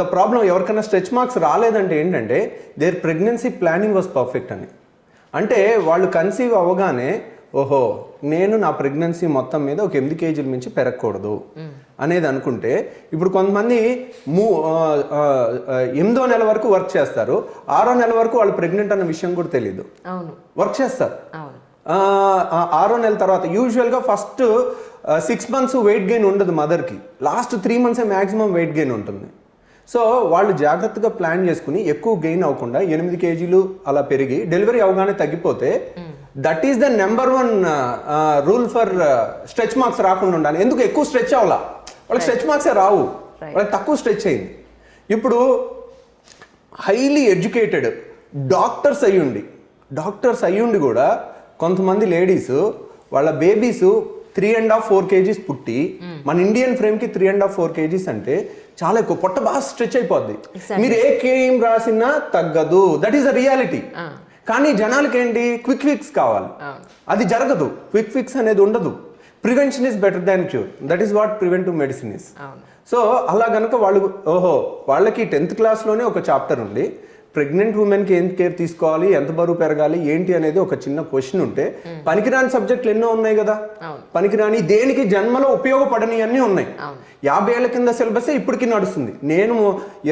The problem ఎవరికైనా stretch marks రాలేదంటే ఏంటంటే their pregnancy planning was perfect అని. అంటే వాళ్ళు కన్సీవ్ అవ్వగానే ఓహో నేను నా ప్రెగ్నెన్సీ మొత్తం మీద ఒక ఎనిమిది కేజీల మించి పెరగకూడదు అనేది అనుకుంటే ఇప్పుడు కొంతమంది మూ ఎనిమిదో నెల వరకు వర్క్ చేస్తారు. ఆరో నెల వరకు వాళ్ళు ప్రెగ్నెంట్ అన్న విషయం కూడా తెలియదు వర్క్ చేస్తారు. ఆరో నెల తర్వాత యూజువల్గా first six months weight gain ఉండదు మదర్కి లాస్ట్ త్రీ మంత్సే మ్యాక్సిమం వెయిట్ గెయిన్ ఉంటుంది. సో వాళ్ళు జాగ్రత్తగా ప్లాన్ చేసుకుని ఎక్కువ గెయిన్ అవ్వకుండా ఎనిమిది కేజీలు అలా పెరిగి డెలివరీ అవగానే తగ్గిపోతే that is the number one rule for stretch marks రాకుండా ఉండాలి. ఎందుకు ఎక్కువ స్ట్రెచ్ అవ్వాలా? వాళ్ళకి స్ట్రెచ్ మార్క్సే రావు. వాళ్ళకి తక్కువ స్ట్రెచ్ అయింది. ఇప్పుడు హైలీ ఎడ్యుకేటెడ్ డాక్టర్స్ అయ్యుండి డాక్టర్స్ అయ్యుండి కూడా కొంతమంది లేడీస్ వాళ్ళ babies three and half four KGs పుట్టి మన Indian ఫ్రేమ్కి three and half four KGs అంటే చాలా ఎక్కువ. పొట్ట బాగా స్ట్రెచ్ అయిపోద్ది. మీరు ఏ కేమ్ రాసినా తగ్గదు. దట్ ఈస్ ద రియాలిటీ కానీ జనాలకి ఏంటి? క్విక్ ఫిక్స్ కావాలి. అది జరగదు. క్విక్ ఫిక్స్ అనేది ఉండదు. Prevention is better than cure that is what preventive medicine is so అలా గనక వాళ్ళు ఓహో వాళ్ళకి టెన్త్ క్లాస్లోనే ఒక చాప్టర్ ఉంది. ప్రెగ్నెంట్ ఉమెన్కి ఏం కేర్ తీసుకోవాలి? ఎంత బరువు పెరగాలి? ఏంటి అనేది ఒక చిన్న క్వశ్చన్ ఉంటే పనికిరాని సబ్జెక్టులు ఎన్నో ఉన్నాయి కదా. పనికిరాని దేనికి జన్మలో ఉపయోగపడని అన్నీ ఉన్నాయి. యాభై ఏళ్ళ కింద సిలబస్ ఇప్పటికీ నడుస్తుంది. నేను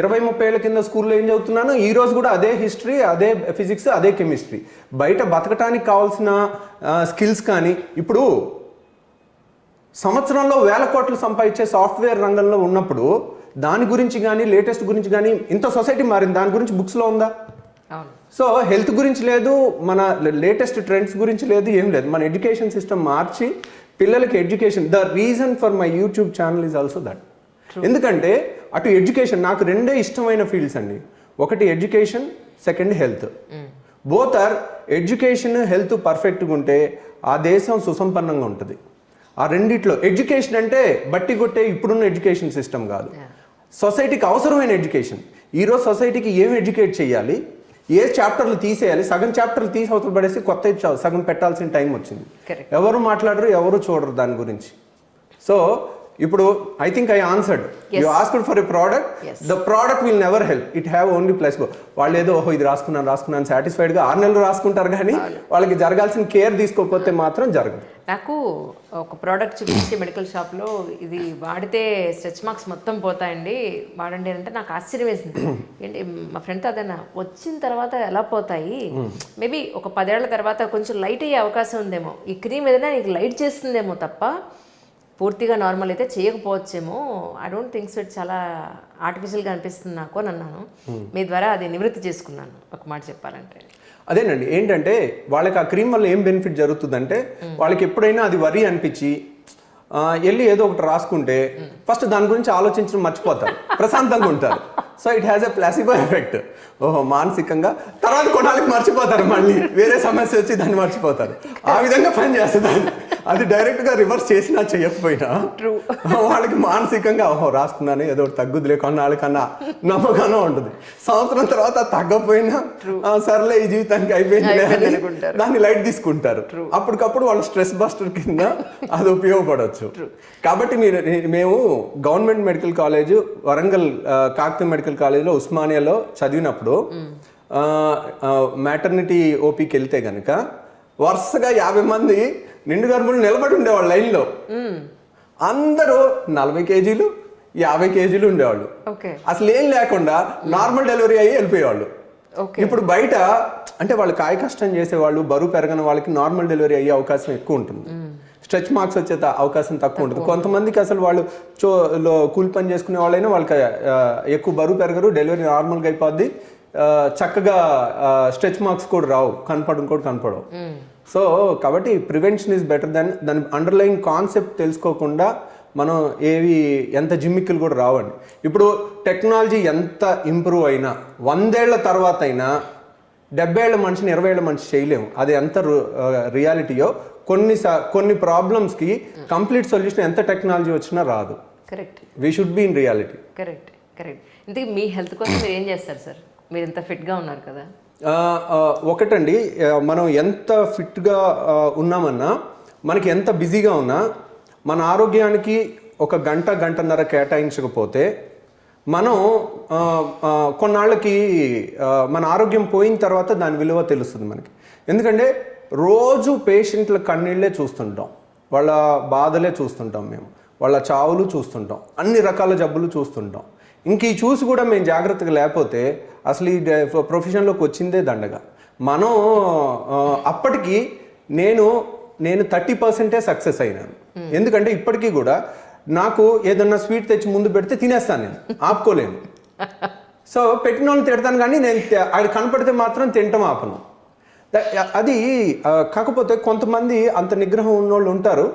ఇరవై ముప్పై ఏళ్ళ కింద స్కూల్లో ఏం చదువుతున్నాను ఈ రోజు కూడా అదే హిస్టరీ అదే ఫిజిక్స్ అదే కెమిస్ట్రీ. బయట బతకటానికి కావాల్సిన స్కిల్స్ కానీ ఇప్పుడు సంవత్సరంలో వేల కోట్లు సంపాదించే సాఫ్ట్వేర్ రంగంలో ఉన్నప్పుడు దాని గురించి కానీ లేటెస్ట్ గురించి కానీ ఇంత సొసైటీ మారింది. దాని గురించి బుక్స్లో ఉందా? సో హెల్త్ గురించి లేదు మన లేటెస్ట్ ట్రెండ్స్ గురించి లేదు ఏం లేదు. మన ఎడ్యుకేషన్ సిస్టమ్ మార్చి పిల్లలకి education the reason for my YouTube channel is also that ఎందుకంటే అటు ఎడ్యుకేషన్ నాకు రెండే ఇష్టమైన ఫీల్డ్స్ అండి. ఒకటి education second health both are education health పర్ఫెక్ట్గా ఉంటే ఆ దేశం సుసంపన్నంగా ఉంటుంది. ఆ రెండిట్లో ఎడ్యుకేషన్ అంటే బట్టి కొట్టే ఇప్పుడున్న ఎడ్యుకేషన్ సిస్టమ్ కాదు. సొసైటీకి అవసరమైన ఎడ్యుకేషన్. ఈరోజు సొసైటీకి ఏం ఎడ్యుకేట్ చేయాలి? ఏ చాప్టర్లు తీసేయాలి? సగం చాప్టర్లు తీసి అవతల పడేసి కొత్త సగం పెట్టాల్సిన టైం వచ్చింది. ఎవరు మాట్లాడరు ఎవరు చూడరు దాని గురించి. సో ఇప్పుడు I think I answered you asked for a product. The product will never help it have only plus వాళ్ళు ఏదో ఓహో ఇది రాసుకున్నాను రాసుకున్నాను satisfied గా ఆరు నెలలు రాసుకుంటారు కానీ వాళ్ళకి జరగాల్సిన కేర్ తీసుకోకపోతే మాత్రం జరగదు. నాకు ఒక ప్రోడక్ట్ చూపించి మెడికల్ షాప్లో ఇది వాడితే స్ట్రెచ్ మార్క్స్ మొత్తం పోతాయండి. వాడండి అంటే నాకు ఆశ్చర్యం వేసింది. ఏంటి మా ఫ్రెండ్తో అదన్నా వచ్చిన తర్వాత ఎలా పోతాయి? మేబీ ఒక పదేళ్ళ తర్వాత కొంచెం లైట్ అయ్యే అవకాశం ఉందేమో. ఈ క్రీమ్ ఏదైనా నీకు లైట్ చేస్తుందేమో తప్ప పూర్తిగా నార్మల్ అయితే చేయకపోవచ్చేమో. I don't think so it చాలా ఆర్టిఫిషియల్గా అనిపిస్తుంది నాకు అని అన్నాను. మీ ద్వారా అది నివృత్తి చేసుకున్నాను ఒక మాట చెప్పాలంటే. అదేనండి ఏంటంటే వాళ్ళకి ఆ క్రీమ్ వల్ల ఏం బెనిఫిట్ జరుగుతుందంటే వాళ్ళకి ఎప్పుడైనా అది వరి అనిపించి వెళ్ళి ఏదో ఒకటి రాసుకుంటే ఫస్ట్ దాని గురించి ఆలోచించడం మర్చిపోతారు ప్రశాంతంగా ఉంటారు. So it has a placebo effect ఓహో మానసికంగా. తర్వాత కొనాలికి మర్చిపోతారు మళ్ళీ. వేరే సమస్య వచ్చి దాన్ని మర్చిపోతారు. ఆ విధంగా పని చేస్తుంది అది డైరెక్ట్గా రివర్స్ చేసినా చేయకపోయినా. వాళ్ళకి మానసికంగా ఓహో రాసుకున్నాను ఏదో తగ్గుద్దిలే కొన్నాళ్ళకన్నా నమ్మకంగా ఉంటుంది. సంవత్సరం తర్వాత "ఆ, సర్లే ఈ జీవితానికి అయిపోయింది. దాన్ని లైట్ తీసుకుంటారు. అప్పటికప్పుడు వాళ్ళ స్ట్రెస్ బస్టర్ కింద అది ఉపయోగపడవచ్చు. కాబట్టి మీరు మేము government medical college Warangal Kakatiya medical కాలేజ్లో ఉస్మానియాలో చదివినప్పుడు మ్యాటర్నిటీ ఓపీకి వెళ్తే గనక వరుసగా యాభై మంది నిండు గర్భులు నిలబడి ఉండేవాళ్ళు లైన్లో. అందరూ నలభై కేజీలు యాభై కేజీలు ఉండేవాళ్ళు. అసలు ఏం లేకుండా నార్మల్ డెలివరీ అయ్యి వెళ్ళిపోయేవాళ్ళు. ఇప్పుడు బయట అంటే వాళ్ళు కాయ కష్టం చేసేవాళ్ళు బరువు పెరగని వాళ్ళకి నార్మల్ డెలివరీ అయ్యే అవకాశం ఎక్కువ ఉంటుంది. స్ట్రెచ్ మార్క్స్ వచ్చే అవకాశం తక్కువ ఉంటుంది. కొంతమందికి అసలు వాళ్ళు చో లో కూలి పని చేసుకునే వాళ్ళైనా వాళ్ళకి ఎక్కువ బరువు పెరగరు డెలివరీ నార్మల్గా అయిపోద్ది. చక్కగా స్ట్రెచ్ మార్క్స్ కూడా రావు. కనపడడం కూడా కనపడవు. సో కాబట్టి ప్రివెన్షన్ ఈజ్ బెటర్ దాన్ దాని అండర్లైన్ కాన్సెప్ట్ తెలుసుకోకుండా మనం ఏవి ఎంత జిమ్మిక్కులు కూడా రావండి. ఇప్పుడు టెక్నాలజీ ఎంత ఇంప్రూవ్ అయినా వందేళ్ళ తర్వాత అయినా డెబ్బై ఏళ్ళ మనిషిని ఇరవై ఏళ్ళ మనిషి చేయలేము. అది ఎంత రియాలిటీయో కొన్ని సా- కొన్ని ప్రాబ్లమ్స్కి కంప్లీట్ సొల్యూషన్ ఎంత టెక్నాలజీ వచ్చినా రాదు. Correct. We should be in reality correct correct. ఇంతకీ మీ హెల్త్ కోసం మీరు ఏం చేస్తారు సార్? మీరు ఇంత ఫిట్గా ఉన్నారు కదా. ఒకటండి మనం ఎంత ఫిట్గా ఉన్నామన్నా మనకి ఎంత బిజీగా ఉన్నా మన ఆరోగ్యానికి ఒక గంట గంటన్నర కేటాయించకపోతే మనం కొన్నాళ్ళకి మన ఆరోగ్యం పోయిన తర్వాత దాని విలువ తెలుస్తుంది మనకి. ఎందుకంటే రోజు పేషెంట్ల కన్నీళ్ళే చూస్తుంటాం. వాళ్ళ బాధలే చూస్తుంటాం మేము. వాళ్ళ చావులు చూస్తుంటాం. అన్ని రకాల జబ్బులు చూస్తుంటాం. ఇంక ఈ చూసి కూడా మేము జాగ్రత్తగా లేకపోతే అసలు ఈ ప్రొఫెషన్లోకి వచ్చిందే దండగా. మనం అప్పటికి నేను నేను థర్టీ పర్సెంటే సక్సెస్ అయినాను. ఎందుకంటే ఇప్పటికీ కూడా నాకు ఏదన్నా స్వీట్ తెచ్చి ముందు పెడితే తినేస్తాను నేను. ఆపుకోలేను. సో పెట్టిన వాళ్ళని తిడతాను కానీ నేను అది కనపడితే మాత్రం తింటాం ఆపను. అది కాకపోతే కొంతమంది అంత నిగ్రహం ఉన్నోళ్ళు ఉంటారు.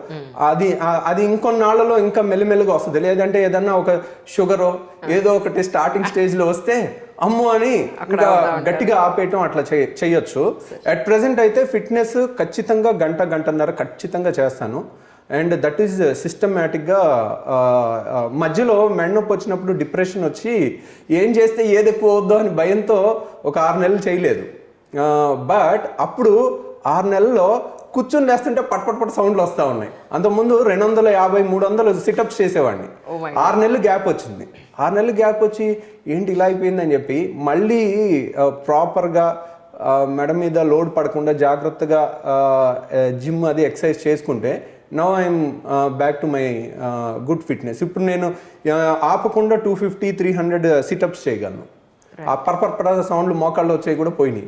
అది అది ఇంకొన్నాళ్ళలో ఇంకా మెల్లిమెల్లిగా వస్తుంది. లేదంటే ఏదన్నా ఒక షుగరో ఏదో ఒకటి స్టార్టింగ్ స్టేజ్లో వస్తే అమ్మో అని ఇంకా గట్టిగా ఆపేయటం అట్లా చేయ- చేయొచ్చు. అట్ ప్రెసెంట్ అయితే ఫిట్నెస్ ఖచ్చితంగా గంట గంటన్నర ఖచ్చితంగా చేస్తాను. అండ్ దట్ ఈస్ సిస్టమేటిక్గా మధ్యలో మెడనొప్పి వచ్చినప్పుడు డిప్రెషన్ వచ్చి ఏం చేస్తే ఏది ఎక్కువ అవుద్దో అని భయంతో ఒక ఆరు నెలలు చేయలేదు. బట్ అప్పుడు ఆరు నెలల్లో కూర్చొని లేస్తుంటే పట్ పట్ సౌండ్లు వస్తూ ఉన్నాయి. అంతకుముందు రెండు వందల యాభై మూడు వందలు సిటప్స్ చేసేవాడిని. ఆరు నెలలు గ్యాప్ వచ్చింది. ఆరు నెలలు గ్యాప్ వచ్చి ఏంటి ఇలా అయిపోయిందని చెప్పి మళ్ళీ ప్రాపర్గా మెడ మీద లోడ్ పడకుండా జాగ్రత్తగా జిమ్ అది ఎక్సర్సైజ్ చేసుకుంటే now I'm back to my good fitness ఇప్పుడు నేను ఆపకుండా two fifty three hundred situps చేయగలను. ఆ పర్పర్ సౌండ్లు మోకాళ్ళు వచ్చాయి కూడా పోయినాయి.